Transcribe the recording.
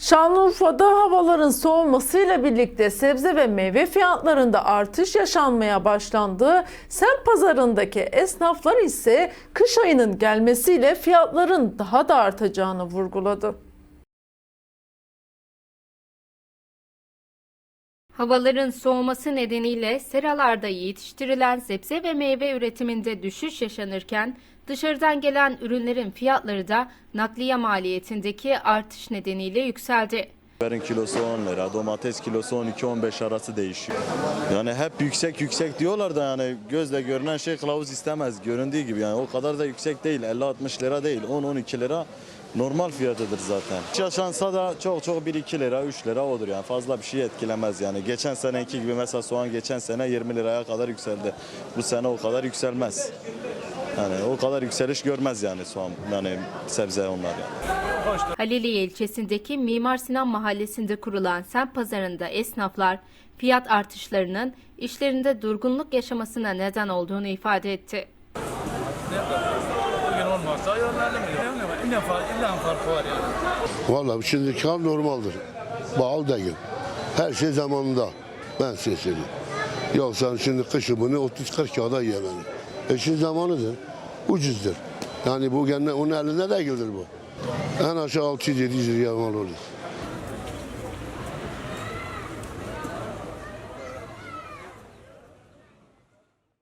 Şanlıurfa'da havaların soğumasıyla birlikte sebze ve meyve fiyatlarında artış yaşanmaya başlandı. Semt pazarındaki esnaflar ise kış ayının gelmesiyle fiyatların daha da artacağını vurguladı. Havaların soğuması nedeniyle seralarda yetiştirilen sebze ve meyve üretiminde düşüş yaşanırken dışarıdan gelen ürünlerin fiyatları da nakliye maliyetindeki artış nedeniyle yükseldi. Biberin kilosu 10 lira, domates kilosu 12-15 arası değişiyor. Yani hep yüksek yüksek diyorlar da yani gözle görünen şey kılavuz istemez. Göründüğü gibi yani o kadar da yüksek değil. 50-60 lira değil, 10-12 lira normal fiyatıdır zaten. Yaşansa da çok çok 1-2 lira, 3 lira odur yani fazla bir şey etkilemez yani. Geçen seneki gibi mesela soğan geçen sene 20 liraya kadar yükseldi. Bu sene o kadar yükselmez. Yani o kadar yükseliş görmez yani soğan yani sebze onlar yani. Haliliye ilçesindeki Mimar Sinan mahallesinde kurulan semt pazarında esnaflar fiyat artışlarının işlerinde durgunluk yaşamasına neden olduğunu ifade etti. Bugün olmazsa yarın 50 milyon. İlla fark, illa farkı var yani. Vallahi şimdi kan normaldir. Bağlı değil. Her şey zamanında. Ben size söyleyeyim. Yoksa şimdi kışı bunu 30-40 kağıda yiyemem. E şimdi zamanıdır. Ucuzdur. Yani bu gene onun elinde değildir bu. En aşağı 600-700 liraya mal olur.